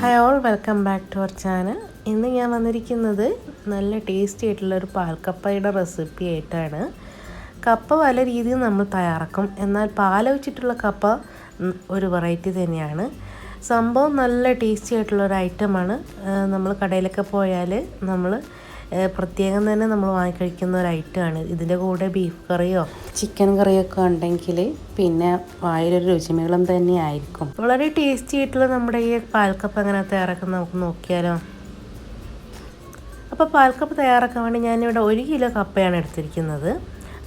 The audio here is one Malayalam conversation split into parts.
Hi all welcome back to our channel ഇന്ന് ഞാൻ വന്നിരിക്കുന്നത് നല്ല ടേസ്റ്റി ആയിട്ടുള്ള ഒരു പാൽക്കപ്പയുടെ റെസിപ്പി ആയിട്ടാണ്. കപ്പ പല രീതിയിൽ നമ്മൾ തയ്യാറാക്കും. എന്നാൽ പാൽ വെച്ചിട്ടുള്ള കപ്പ ഒരു വെറൈറ്റി തന്നെയാണ്. സംഭവം നല്ല ടേസ്റ്റി ആയിട്ടുള്ള ഒരു ഐറ്റമാണ് നമ്മൾ കടയിലൊക്കെ പോയാൽ നമ്മൾ പ്രത്യേകം തന്നെ നമ്മൾ വാങ്ങിക്കഴിക്കുന്ന ഒരു ഐറ്റമാണ് ഇതിന്റെ കൂടെ ബീഫ് കറിയോ? ചിക്കൻ കറിയൊക്കെ ഉണ്ടെങ്കിൽ പിന്നെ വായിലൊരു രുചിമേളം തന്നെ ആയിരിക്കും. വളരെ ടേസ്റ്റി ആയിട്ടുള്ള നമ്മുടെ ഈ പാൽക്കപ്പ് എങ്ങനെ തയ്യാറാക്കാൻ നമുക്ക് നോക്കിയാലോ. അപ്പോൾ പാൽക്കപ്പ് തയ്യാറാക്കാൻ വേണ്ടി ഞാനിവിടെ ഒരു കിലോ കപ്പയാണ് എടുത്തിരിക്കുന്നത്.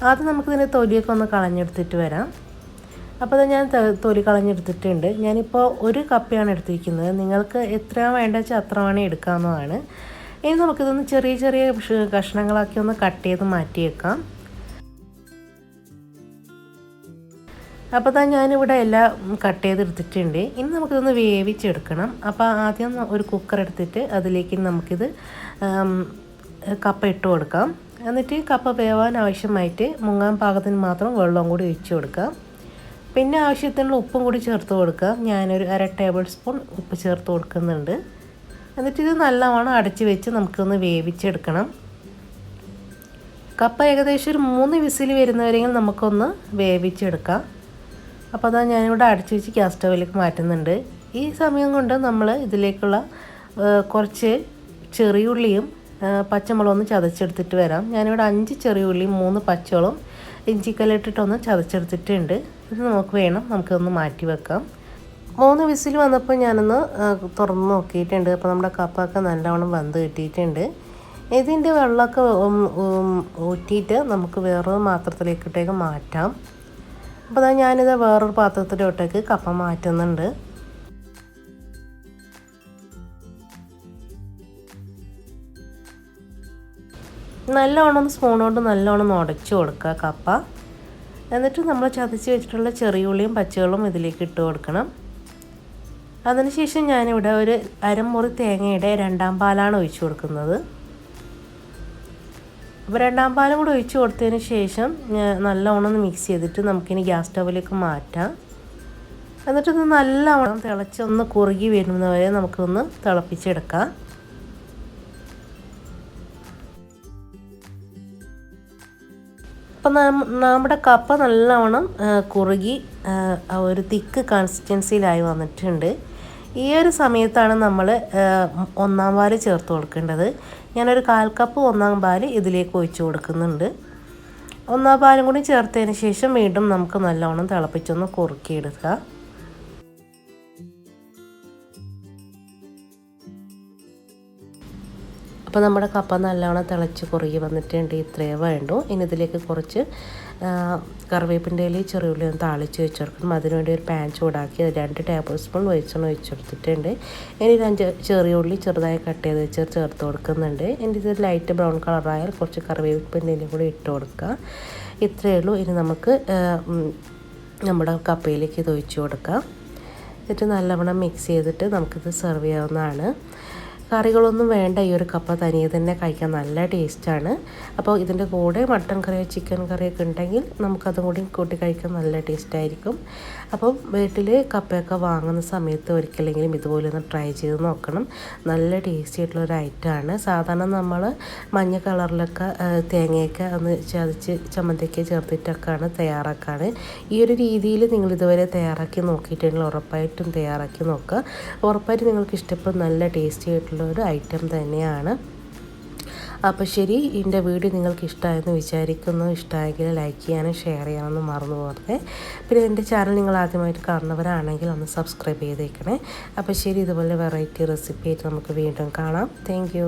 ആദ്യം നമുക്കിതിന്റെ തൊലിയൊക്കെ ഒന്ന് കളഞ്ഞെടുത്തിട്ട് വരാം. അപ്പോൾ അത് ഞാൻ തൊലി കളഞ്ഞെടുത്തിട്ടുണ്ട്. ഞാനിപ്പോൾ ഒരു കപ്പയാണ് എടുത്തിരിക്കുന്നത്. നിങ്ങൾക്ക് എത്രയാണ് വേണ്ടത് വെച്ചാൽ അത്ര വേണേൽ എടുക്കാവുന്നതാണ്. ഇനി നമുക്കിതൊന്ന് ചെറിയ ചെറിയ കഷ്ണങ്ങളാക്കി ഒന്ന് കട്ട് ചെയ്ത് മാറ്റിയേക്കാം. അപ്പോൾ തന്നെ ഞാനിവിടെ എല്ലാം കട്ട് ചെയ്തെടുത്തിട്ടുണ്ട്. ഇനി നമുക്കിതൊന്ന് വേവിച്ചെടുക്കണം. അപ്പോൾ ആദ്യം ഒരു കുക്കർ എടുത്തിട്ട് അതിലേക്ക് നമുക്കിത് കപ്പ ഇട്ട് കൊടുക്കാം. എന്നിട്ട് കപ്പ വേവാൻ ആവശ്യമായിട്ട് മുങ്ങാൻ പാകത്തിന് മാത്രം വെള്ളം കൂടി ഒഴിച്ച് കൊടുക്കാം. പിന്നെ ആവശ്യത്തിനുള്ള ഉപ്പും കൂടി ചേർത്ത് കൊടുക്കാം. ഞാനൊരു അര ടേബിൾ സ്പൂൺ ഉപ്പ് ചേർത്ത് കൊടുക്കുന്നുണ്ട്. എന്നിട്ട് ഇത് നല്ലവണ്ണം അടച്ചു വെച്ച് നമുക്കൊന്ന് വേവിച്ചെടുക്കണം. കപ്പ ഏകദേശം ഒരു മൂന്ന് വിസിൽ വരുന്നവരെങ്കിൽ നമുക്കൊന്ന് വേവിച്ചെടുക്കാം. അപ്പോൾ അതാ ഞാനിവിടെ അടച്ചു വെച്ച് ഗ്യാസ് സ്റ്റവിലേക്ക് മാറ്റുന്നുണ്ട്. ഈ സമയം കൊണ്ട് നമ്മൾ ഇതിലേക്കുള്ള കുറച്ച് ചെറിയുള്ളിയും പച്ചമുളകും ഒന്ന് ചതച്ചെടുത്തിട്ട് വരാം. ഞാനിവിടെ അഞ്ച് ചെറിയുള്ളിയും മൂന്ന് പച്ചമുളകും ഇഞ്ചിക്കല്ലിട്ടിട്ടൊന്ന് ചതച്ചെടുത്തിട്ടുണ്ട്. ഇത് നമുക്ക് വേണം നമുക്കൊന്ന് മാറ്റി വെക്കാം. മൂന്ന് വിസിൽ വന്നപ്പോൾ ഞാനൊന്ന് തുറന്ന് നോക്കിയിട്ടുണ്ട്. അപ്പോൾ നമ്മുടെ കപ്പൊക്കെ നല്ലവണ്ണം വെന്ത് കിട്ടിയിട്ടുണ്ട്. ഇതിന്റെ വെള്ളമൊക്കെ ഊറ്റിയിട്ട് നമുക്ക് വേറൊരു പാത്രത്തിലേക്കിട്ടേക്ക് മാറ്റാം. അപ്പോൾ അതാ ഞാനിത് വേറൊരു പാത്രത്തിലോട്ടേക്ക് കപ്പ മാറ്റുന്നുണ്ട്. നല്ലവണ്ണം കൊണ്ട് നല്ലോണം ഉടച്ചു കൊടുക്കുക കപ്പ. എന്നിട്ട് നമ്മൾ ചതച്ച് വെച്ചിട്ടുള്ള ചെറിയ ഉള്ളിയും പച്ചകളും ഇതിലേക്ക് ഇട്ട് കൊടുക്കണം. അതിനുശേഷം ഞാനിവിടെ ഒരു അരമുറി തേങ്ങയുടെ രണ്ടാം പാലാണ് ഒഴിച്ചു കൊടുക്കുന്നത്. അപ്പോൾ രണ്ടാം പാലും കൂടി ഒഴിച്ചു കൊടുത്തതിന് ശേഷം ഞാൻ നല്ലവണ്ണം ഒന്ന് മിക്സ് ചെയ്തിട്ട് നമുക്കിനി ഗ്യാസ് സ്റ്റവിലേക്ക് മാറ്റാം. എന്നിട്ട് ഇത് നല്ലവണ്ണം തിളച്ചൊന്ന് കുറുകി വരുന്നവരെ നമുക്കൊന്ന് തിളപ്പിച്ചെടുക്കാം. അപ്പം നമ്മുടെ കപ്പ നല്ലവണ്ണം കുറുകി ഒരു തിക്ക് കൺസിസ്റ്റൻസിയിലായി വന്നിട്ടുണ്ട്. ഈ ഒരു സമയത്താണ് നമ്മൾ ഒന്നാം പാൽ ചേർത്ത് കൊടുക്കേണ്ടത്. ഞാനൊരു കാൽ കപ്പ് ഒന്നാം പാൽ ഇതിലേക്ക് ഒഴിച്ച് കൊടുക്കുന്നുണ്ട്. ഒന്നാം പാലും കൂടി ചേർത്തതിന് ശേഷം വീണ്ടും നമുക്ക് നല്ലവണ്ണം തിളപ്പിച്ചൊന്ന് കുറുക്കിയെടുക്കുക അപ്പോൾ നമ്മുടെ കപ്പ നല്ലവണ്ണം തിളച്ച് കുറുകി വന്നിട്ടുണ്ട് ഇത്രയേ വേണ്ടു. ഇനി ഇതിലേക്ക് കുറച്ച് കറിവേപ്പിന്റെ ഇലയും ചെറിയുള്ളി ഒന്ന് താളിച്ച് വെച്ചെടുക്കണം. അതിനുവേണ്ടി ഒരു പാൻ ചൂടാക്കി രണ്ട് ടേബിൾ സ്പൂൺ വെളിച്ചെണ്ണ ഒഴിച്ചെടുത്തിട്ടുണ്ട്. ഇനി ഒരു അഞ്ച് ചെറിയ ഉള്ളി ചെറുതായി കട്ട് ചെയ്ത് വെച്ച് ചേർത്ത് കൊടുക്കുന്നുണ്ട്. ഇനി ഇത് ലൈറ്റ് ബ്രൗൺ കളറായാൽ കുറച്ച് കറിവേപ്പിന്റെ ഇലയും കൂടി ഇട്ട് കൊടുക്കുക. ഇത്രയേ ഉള്ളൂ. ഇനി നമുക്ക് നമ്മുടെ കപ്പയിലേക്ക് ഇത് ഒഴിച്ച് കൊടുക്കാം. എന്നിട്ട് നല്ലവണ്ണം മിക്സ് ചെയ്തിട്ട് നമുക്കിത് സെർവ് ചെയ്യാവുന്നതാണ്. കറികളൊന്നും വേണ്ട ഈ ഒരു കപ്പ തനിയെ തന്നെ കഴിക്കാൻ നല്ല ടേസ്റ്റാണ്. അപ്പോൾ ഇതിന്റെ കൂടെ മട്ടൻ കറിയോ ചിക്കൻ കറിയൊക്കെ ഉണ്ടെങ്കിൽ നമുക്കതും കൂടി കൂട്ടി കഴിക്കാൻ നല്ല ടേസ്റ്റായിരിക്കും. അപ്പം വീട്ടിൽ കപ്പയൊക്കെ വാങ്ങുന്ന സമയത്ത് ഒരിക്കലെങ്കിലും ഇതുപോലെ ഒന്ന് ട്രൈ ചെയ്ത് നോക്കണം. നല്ല ടേസ്റ്റി ആയിട്ടുള്ള ഒരു ഐറ്റമാണ്. സാധാരണ നമ്മൾ മഞ്ഞ കളറിലൊക്കെ തേങ്ങയൊക്കെ ഒന്ന് ചതച്ച് ചമ്മന്തിയൊക്കെ ചേർത്തിട്ടൊക്കെയാണ് തയ്യാറാക്കാണ് ഈ ഒരു രീതിയിൽ നിങ്ങൾ ഇതുവരെ തയ്യാറാക്കി നോക്കിയിട്ടുണ്ടെങ്കിൽ ഉറപ്പായിട്ടും തയ്യാറാക്കി നോക്കുക. ഉറപ്പായിട്ടും നിങ്ങൾക്ക് ഇഷ്ടപ്പെടും നല്ല ടേസ്റ്റി ആയിട്ടുള്ള ഒരു ഐറ്റം തന്നെയാണ്. അപ്പോൾ ശരി എന്റെ വീഡിയോ നിങ്ങൾക്ക് ഇഷ്ടമായെന്ന് വിചാരിക്കുന്നു. ഇഷ്ടമായെങ്കിൽ ലൈക്ക് ചെയ്യാനും ഷെയർ ചെയ്യാനൊന്നും മറന്നു പോകരുത്. പിന്നെ എന്റെ ചാനൽ നിങ്ങൾ ആദ്യമായിട്ട് കാണുന്നവരാണെങ്കിൽ ഒന്ന് സബ്സ്ക്രൈബ് ചെയ്തേക്കണേ. അപ്പോൾ ശരി ഇതുപോലെ വെറൈറ്റി റെസിപ്പി ആയിട്ട് നമുക്ക് വീണ്ടും കാണാം. താങ്ക്